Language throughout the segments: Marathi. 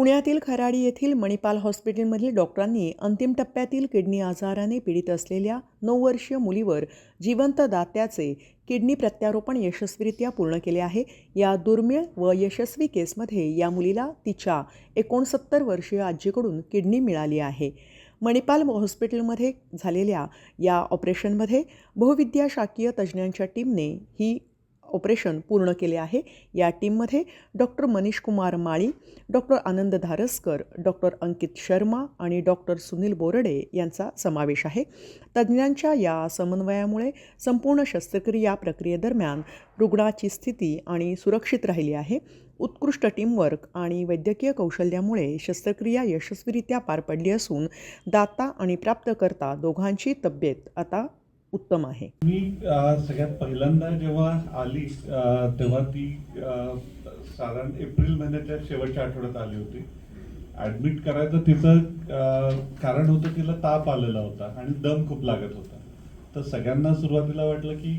पुण्यातील खराडी येथील मणिपाल हॉस्पिटलमधील डॉक्टरांनी अंतिम टप्प्यातील किडनी आजाराने पीडित असलेल्या नऊ वर्षीय मुलीवर जिवंत दात्याचे किडनी प्रत्यारोपण यशस्वीरित्या पूर्ण केले आहे. या दुर्मिळ व यशस्वी केसमध्ये या मुलीला तिच्या एकोणसत्तर वर्षीय आजीकडून किडनी मिळाली आहे. मणिपाल हॉस्पिटलमध्ये झालेल्या या ऑपरेशनमध्ये बहुविद्याशाकीय तज्ज्ञांच्या टीमने ही ऑपरेशन पूर्ण केले आहे. या टीममध्ये doctor Manish Kumar Mali doctor Anand Dharaskar doctor Ankit Sharma आणि डॉक्टर सुनील बोरडे यांचा समावेश आहे. तज्ज्ञांच्या या समन्वयामुळे संपूर्ण शस्त्रक्रिया प्रक्रियेदरम्यान रुग्णाची स्थिती आणि सुरक्षित राहिली आहे. उत्कृष्ट टीमवर्क आणि वैद्यकीय कौशल्यामुळे शस्त्रक्रिया यशस्वीरित्या पार पडली असून दाता आणि प्राप्तकर्ता दोघांची तब्येत आता उत्तम आहे. मी सगळ्यात पहिल्यांदा जेव्हा आली तेव्हा ती साधारण एप्रिल महिन्याच्या शेवटच्या आठवड्यात आली होती. ऍडमिट करायचं तिचं कारण होतं तिला ताप आलेला होता आणि दम खूप लागत होता. तर सगळ्यांना सुरुवातीला वाटलं की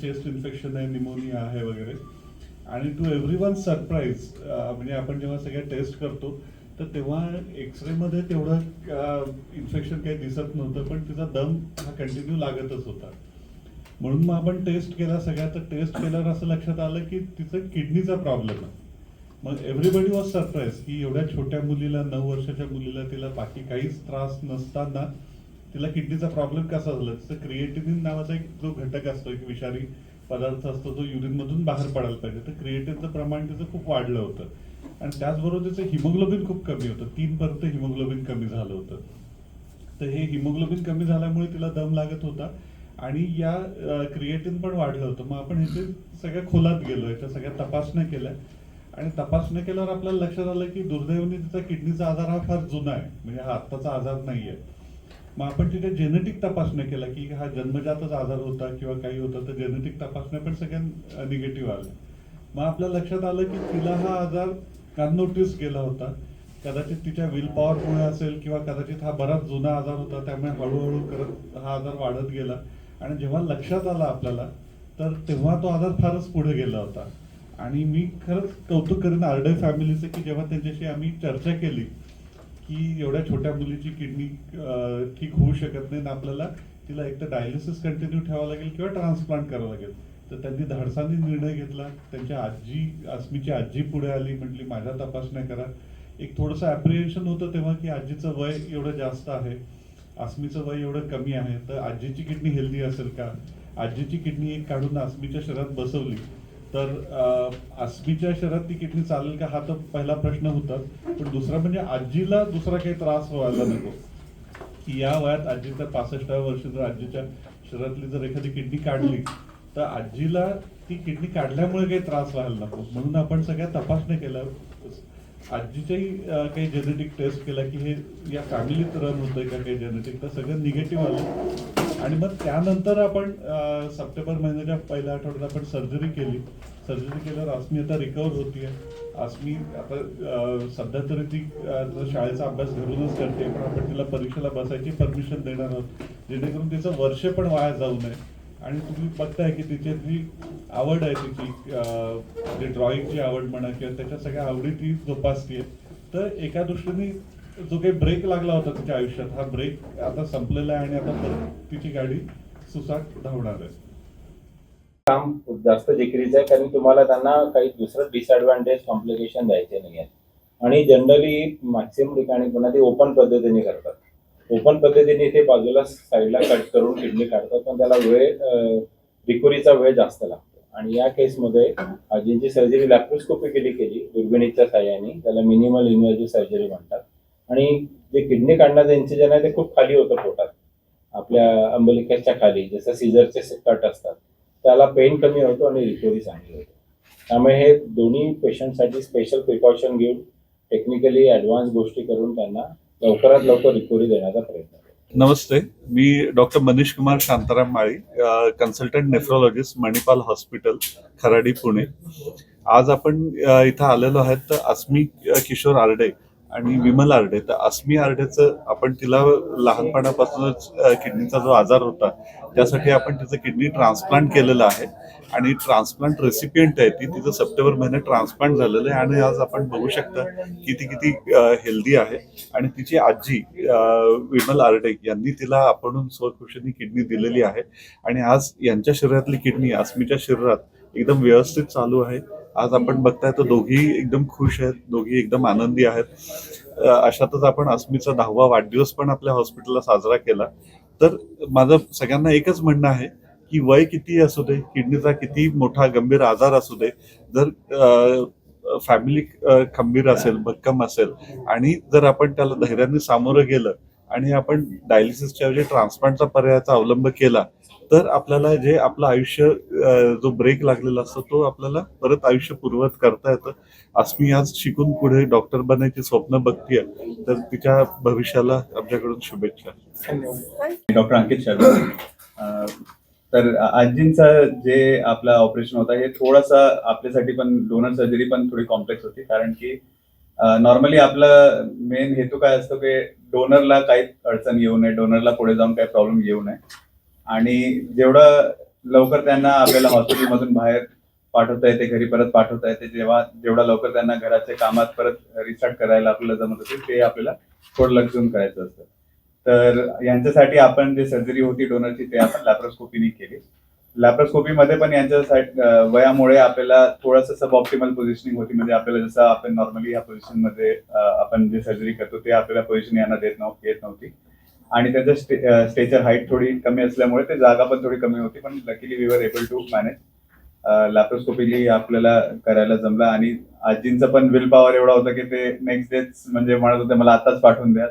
चेस्ट इन्फेक्शन आहे निमोनिया आहे वगैरे. आणि टू एव्हरी वन सरप्राईज म्हणजे आपण जेव्हा सगळ्या टेस्ट करतो तर तेव्हा एक्सरेमध्ये तेवढं इन्फेक्शन काही दिसत नव्हतं पण तिचा दम हा कंटिन्यू लागतच होता. म्हणून मग आपण टेस्ट केला सगळ्या. तर टेस्ट केल्यावर असं लक्षात आलं की तिचं किडनीचा प्रॉब्लेम आहे. मग एव्हरीबडी वॉज सरप्राईज की एवढ्या छोट्या मुलीला नऊ वर्षाच्या मुलीला तिला बाकी काहीच त्रास नसताना तिला किडनीचा प्रॉब्लेम कसा झाला? तिचं क्रिएटिनिन नावाचा एक जो घटक असतो एक विषारी पदार्थ असतो तो युरिनमधून बाहेर पडायला पाहिजे. तर क्रिएटिनचं प्रमाण तिचं खूप वाढलं होतं. आणि त्याचबरोबर त्याचं हिमोग्लोबिन खूप कमी होतं. तीन पर्यंत हिमोग्लोबिन कमी झालं होतं. तर हे हिमोग्लोबिन कमी झाल्यामुळे तिला दम लागत होता आणि या क्रिएटिन पण वाढलं होतं. मग आपण ह्याचे सगळ्या खोलात गेलो याच्या सगळ्या तपासण्या केल्या. आणि तपासण्या केल्यावर आपल्याला लक्षात आलं की दुर्दैवाने तिचा किडनीचा आजार हा फार जुना आहे. म्हणजे हा आत्ताचा आजार नाहीये. मग आपण तिथे जेनेटिक तपासण्या केल्या की हा जन्मजातच आजार होता किंवा काही होतं तर जेनेटिक तपासण्या पण सगळ्या निगेटिव्ह आल्या. मग आपल्या लक्षात आलं की तिला हा आजार अननोटीस गेला होता? कदाचित तिच्या विल पॉवरमुळे असेल किंवा कदाचित हा बराच जुना आजार होता त्यामुळे हळूहळू करत हा आजार वाढत गेला. आणि जेव्हा लक्षात आला आपल्याला तर तेव्हा तो आजार फारच पुढे गेला होता. आणि मी खरंच कौतुक करेन आरडे फॅमिलीचं की जेव्हा त्यांच्याशी आम्ही चर्चा केली की एवढ्या छोट्या मुलीची किडनी ठीक होऊ शकत नाही आणि आपल्याला तिला एक तर डायलिसिस कंटिन्यू ठेवावं लागेल किंवा ट्रान्सप्लांट करावं लागेल. तर त्यांनी धाडसाने निर्णय घेतला. त्यांच्या आजी अस्मीची आजी पुढे आली म्हटली माझ्या तपासण्या करा. एक थोडंसं ॲप्रिहेन्शन होतं तेव्हा की आजीचं वय एवढं जास्त आहे. अस्मीचं वय एवढं कमी आहे. तर आजीची किडनी हेल्दी असेल का? आजीची किडनी एक काढून अस्मीच्या शरीरात बसवली. तर अं, अस्मीच्या शरीरात ती किडनी चालेल का? हा तर पहिला प्रश्न होता. पण दुसरा म्हणजे आजीला दुसरा काही त्रास व्हायला नको. की या वयात आजीच्या पासष्टाव्या वर्षी जर आजीच्या शरीरातली जर एखादी किडनी काढली तर आजीला ती किडनी काढल्यामुळे काही त्रास व्हायला नको. म्हणून आपण सगळ्या तपासण्या केल्या. आजीच्याही काही जेनेटिक टेस्ट केला की हे या फॅमिलीत रन होतंय का काही जेनेटिक तर सगळं निगेटिव्ह आलं. आणि मग त्यानंतर आपण सप्टेंबर महिन्याच्या पहिल्या आठवड्यात आपण सर्जरी केली. सर्जरी केल्यावर आसमी आता रिकवर होतीये. आसमी आता सध्या तरी ती शाळेचा अभ्यास घरूनच करते पण आपण तिला परीक्षेला बसायची परमिशन देणार आहोत. जेणेकरून तिचं वर्ष पण वाया जाऊ नये. आणि तुम्ही बघताय की तिची जी आवड आहे तिची म्हणजे ड्रॉइंगची आवड म्हणा किंवा त्याच्या सगळ्या आवडी ती जोपासतीये तर एका दृष्टीने जो काही ब्रेक लागला होता तिच्या आयुष्यात हा ब्रेक आता संपलेला आहे आणि आता परत तिची गाडी सुसाट धावणार आहे. काम खूप जास्त जिकरीचं आहे कारण तुम्हाला त्यांना काही दुसरं डिसएडव्हान्टेज कॉम्प्लिकेशन द्यायचे नाही आहे आणि जनरली मॅक्सिमम ठिकाणी पुन्हा ते ओपन पद्धतीने करतात. ओपन पद्धतीने ते बाजूला साईडला कट करून किडनी काढतात पण त्याला वेळ रिकव्हरीचा वेळ जास्त लागतो. आणि या केसमध्ये आजींची सर्जरी लॅप्रोस्कोपिकली केली दुर्बिणीच्या साह्याने त्याला मिनिमल इन्व्हेजिव्ह सर्जरी म्हणतात. आणि जे किडनी काढण्याचं इन्सिजन आहे ते खूप खाली होतं पोटात. आपल्या अंबलिकेच्या खाली जसं सीझरचे कट असतात. त्याला पेन कमी होतो आणि रिकव्हरी चांगली होते. त्यामुळे हे दोन्ही पेशंटसाठी स्पेशल प्रिकॉशन घेऊन टेक्निकली ॲडव्हान्स गोष्टी करून त्यांना लवकरात लवकर रिकव्हरी देण्याचा प्रयत्न नमस्ते मी doctor Manish Kumar Shantaram Mali consultant nephrologist Manipal hospital Kharadi Pune. आज आपण इथं आलेलो आहेत तर अस्मी किशोर आरडे. आणि विमल आरडे. तर अस्मी आर्डेचं आपण तिला लहानपणापासूनच किडनीचा जो आजार होता त्यासाठी आपण तिचं किडनी ट्रान्सप्लांट केलेलं आहे. आणि ट्रान्सप्लांट रेसिपियंट आहे ती तिचं सप्टेंबर महिन्यात ट्रान्सप्लांट झालेलं आहे. आणि आज आपण बघू शकता की ती किती हेल्दी आहे. आणि तिची आजी विमल आरडे यांनी तिला आपण स्वखुशीने किडनी दिलेली आहे. आणि आज यांच्या शरीरातली किडनी अस्मीच्या शरीरात एकदम व्यवस्थित चालू आहे. आज आपण बघताय तर दोघी एकदम खुश आहेत दोघी एकदम आनंदी आहेत. अशातच आपण अस्मीचा दहावा वाढदिवस पण आपल्या हॉस्पिटलला साजरा केला. तर माझं सगळ्यांना एकच म्हणणं आहे की वय किती असू दे किडनीचा किती मोठा गंभीर आजार असू दे जर फॅमिली खंबीर असेल भक्कम असेल आणि जर आपण त्याला धैर्याने सामोरं गेलं आणि आपण डायलिसिसच्या ऐवजी ट्रान्सप्लांटचा पर्यायाचा अवलंब केला तर आपल्याला जे आपलं आयुष्य जो ब्रेक लागलेला असतो तो आपल्याला परत आयुष्य पूर्वत करता येतं. अस्मी आज शिकून पुढे डॉक्टर बनायची स्वप्न बघतीये तर तिच्या भविष्याला आमच्याकडून शुभेच्छा. डॉक्टर अंकित शर्मा. तर आजींचं जे आपलं ऑपरेशन होतं हे थोडंसं आपल्यासाठी पण डोनर सर्जरी पण थोडी कॉम्प्लेक्स होती कारण की नॉर्मली आपलं मेन हेतू काय असतो की डोनरला काही अडचण येऊ नये डोनरला पुढे जाऊन काही प्रॉब्लेम येऊ नये. आणि जेवढं लवकर त्यांना आपल्याला हॉस्पिटलमधून बाहेर पाठवता येते घरी परत पाठवता येते जेव्हा जेवढा लवकर त्यांना घराच्या कामात परत रिस्टार्ट करायला आपल्याला जमत असेल ते आपल्याला थोडं लक्ष देऊन करायचं असतं. तर यांच्यासाठी आपण जे सर्जरी होती डोनरची ते आपण लॅप्रोस्कोपीने केली. लॅप्रोस्कोपीमध्ये पण यांच्या वयामुळे आपल्याला थोडंसं सब ऑप्टिमल पोझिशनिंग होती. म्हणजे आपल्याला जसं आपण नॉर्मली ह्या पोझिशनमध्ये आपण जे सर्जरी करतो ते आपल्याला पोझिशन यांना देत नव्हती येत नव्हती. आणि त्याचं स्टे स्टेचर हाईट थोडी कमी असल्यामुळे ते जागा पण थोडी कमी होती पण luckily we were able to manage laparoscopically आपल्याला करायला जमलं आणि आजींचं पण विल पॉवर एवढा होता की ते नेक्स्ट डेच म्हणजे म्हणत होते मला आताच पाठवून द्या.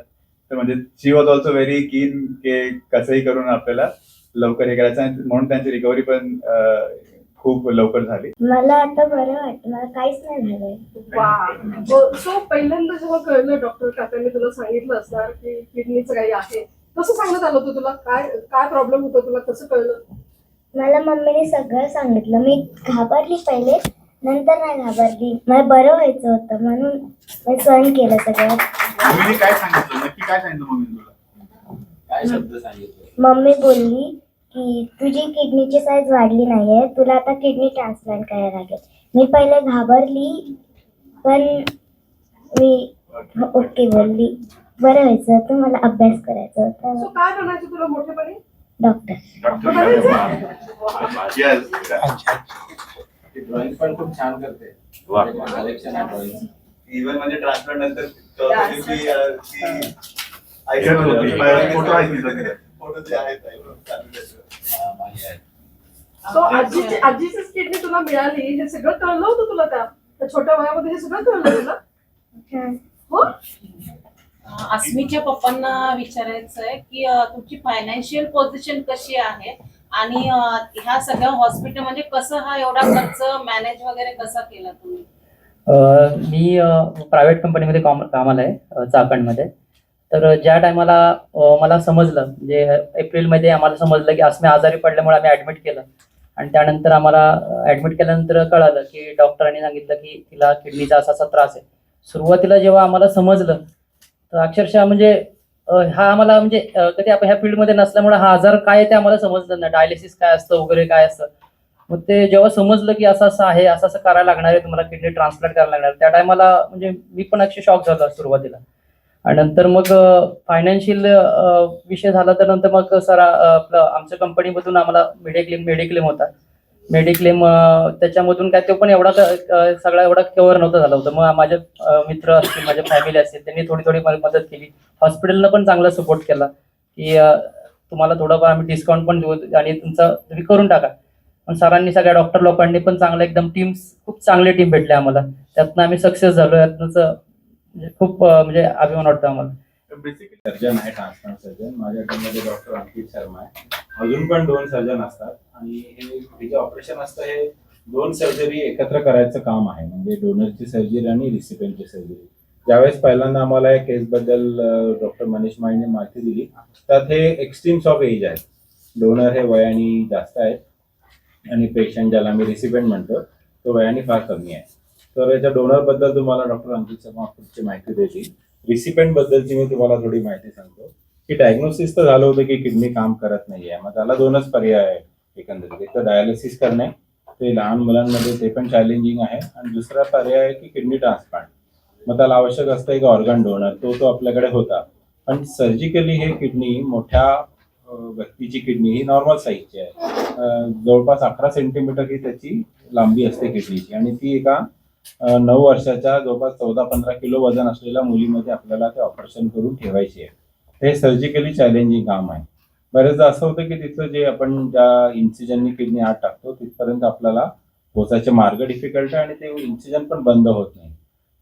तर म्हणजे शी वॉज ऑल्सो व्हेरी कीन की कसंही करून आपल्याला लवकर हे करायचं म्हणून त्यांची रिकव्हरी पण खूप लवकर झाली. मला आता बरं वाटतं. मला काहीच नाही झालंय. वा. सो पहिल्यांदा जेव्हा कळलं डॉक्टर काकांनी तुला सांगितलं असणार की किडनीचं काही आहे कसं सांगण्यात आलं होतं तुला? काय काय प्रॉब्लेम होता तुला? कसं कळलं? मला मम्मीने सगळं सांगितलं. मी घाबरली पहिले नंतर नाही घाबरली. मला बरं व्हायचं होतं म्हणून मी सहन केलं सगळं. मम्मीने काय सांगितलं? नक्की काय सांगितलं मम्मी तुला? काय शब्द सांगितले? मम्मी बोलली की तुझी किडनीची साईज वाढली नाहीये तुला आता किडनी ट्रान्सप्लांट करायला लागेल. मी पहिले घाबरली पण मी ओके बोलली. बरं व्हायचं होतं मला अभ्यास करायचा सो होता काय बनायचं तुला मोठेपणी? डॉक्टर ड्रॉइंग पण खूप छान करते. कलेक्शन आहे ड्रॉइंग इव्हन म्हणजे ट्रान्सप्लांट नंतर फोटो आहे. तिच्याकडे आहेत सो आजीची आजीचीच किडनी तुला मिळाली हे सगळं कळलं होतं तुला त्या त्या छोट्या वयामध्ये हे सगळं कळलं तुला हां? हो अस्मीच्या पप्पांना विचारायचं आहे की अं, तुमची फायनान्शियल पोझिशन कशी आहे? आणि अं, ह्या सगळ्या हॉस्पिटल म्हणजे कसं हा एवढा खर्च मॅनेज वगैरे कसा केला तुम्ही? अ, मी प्रायव्हेट कंपनीमध्ये काम कामाला आहे अ, चाकणमध्ये. तर ज्या टायमाला मला समजलं म्हणजे एप्रिलमध्ये आम्हाला समजलं की असं आजारी पडल्यामुळे आम्ही ॲडमिट केलं. आणि त्यानंतर आम्हाला ॲडमिट केल्यानंतर कळालं की डॉक्टरांनी सांगितलं की तिला किडनीचा असा असा त्रास आहे. सुरुवातीला जेव्हा आम्हाला समजलं तर अक्षरशः म्हणजे हा आम्हाला म्हणजे कधी आपण ह्या फील्डमध्ये नसल्यामुळे हा आजार काय आहे ते आम्हाला समजलं नाही. डायलिसिस काय असतं वगैरे काय असतं. मग ते जेव्हा समजलं की असं असं आहे असं असं करायला लागणार आहे तुम्हाला किडनी ट्रान्सप्लांट करायला लागणार त्या टायमाला म्हणजे मी पण अक्षर शॉक झालो सुरुवातीला. आणि नंतर मग फायनान्शियल विषय झाला तर नंतर मग सर आपलं आमच्या कंपनीमधून आम्हाला मेडिक्लेम मेडिक्लेम होता. मेडिक्लेम त्याच्यामधून काय तो पण एवढा सगळा एवढा कव्हर नव्हता झाला होता. मग माझे मित्र असतील माझ्या फॅमिली असतील त्यांनी थोडी थोडी मला मदत केली. हॉस्पिटलनं पण चांगला सपोर्ट केला की तुम्हाला थोडंफार आम्ही डिस्काउंट पण देऊ आणि तुमचं तुम्ही करून टाका. पण सरांनी सगळ्या डॉक्टर लोकांनी पण चांगलं एकदम टीम्स खूप चांगली टीम भेटली आम्हाला. त्यातनं आम्ही सक्सेस झालो. यातनंच म्हणजे खूप म्हणजे अभिमान वाटतो आम्हाला. बेसिकली सर्जन आहे ट्रान्सप्लांट सर्जन माझ्याकडे डॉक्टर अंकित शर्मा आहे. अजून पण दोन सर्जन असतात. आणि हे हे जे ऑपरेशन असतं हे दोन सर्जरी एकत्र करायचं काम आहे. म्हणजे डोनरची सर्जरी आणि रिसिपेंटची सर्जरी ज्यावेळेस पहिल्यांदा आम्हाला या केसबद्दल डॉक्टर मनीष माईने माहिती दिली त्यात हे एक्स्ट्रीम्स ऑफ एज आहेत. डोनर हे वयाने जास्त आहेत. आणि पेशंट ज्याला आम्ही रिसिपेंट म्हणतो तो वयाने फार कमी आहे. तर याच्या डोनरबद्दल तुम्हाला डॉक्टर अंकित शर्मा पुढची माहिती देतील रिसिपेंट बद्दलची मी तुम्हाला थोडी माहिती सांगतो. की डायग्नोसिस तर झालं होतं की किडनी काम करत नाहीये. मग त्याला दोनच पर्याय आहे एकंदरीत. एक तर डायलिसिस करणे ते लहान मुलांमध्ये ते पण चॅलेंजिंग आहे. आणि दुसरा पर्याय आहे की किडनी ट्रान्सप्लांट मग त्याला आवश्यक असतं एक ऑर्गन डोनर तो तो आपल्याकडे होता. पण सर्जिकली हे किडनी मोठ्या व्यक्तीची किडनी ही नॉर्मल साईजची आहे. जवळपास अकरा सेंटीमीटर ही त्याची लांबी असते किडनीची. आणि ती एका नऊ वर्षाच्या जवळपास चौदा पंधरा किलो वजन असलेल्या मुलीमध्ये आपल्याला ते ऑपरेशन करून ठेवायचे आहे हे सर्जिकली चॅलेंजिंग काम आहे. बरेचदा असं होतं की तिथं जे आपण ज्या इन्सिजननी किडनी आत टाकतो तिथपर्यंत आपल्याला पोचायचे मार्ग डिफिकल्ट आहे आणि ते इन्सिजन पण बंद होत नाही.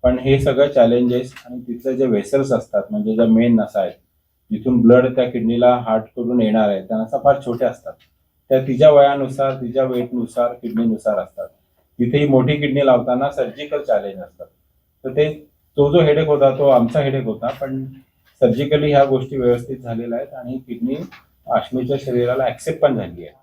पण हे सगळं चॅलेंजेस आणि तिथले जे वेसल्स असतात म्हणजे ज्या मेन नसा आहेत जिथून ब्लड त्या किडनीला हार्ट करून येणार आहे त्या नसा फार छोट्या असतात. त्या तिच्या वयानुसार तिच्या वेटनुसार किडनीनुसार असतात. तिथेही मोठी किडनी लावताना सर्जिकल चॅलेंज असतात. तर ते तो जो हेडेक होता तो आमचा हेडेक होता पण सर्जिकली ह्या गोष्टी व्यवस्थित झालेल्या आहेत आणि किडनी आश्मीच्या शरीराला ऍक्सेप्ट पण झाली आहे.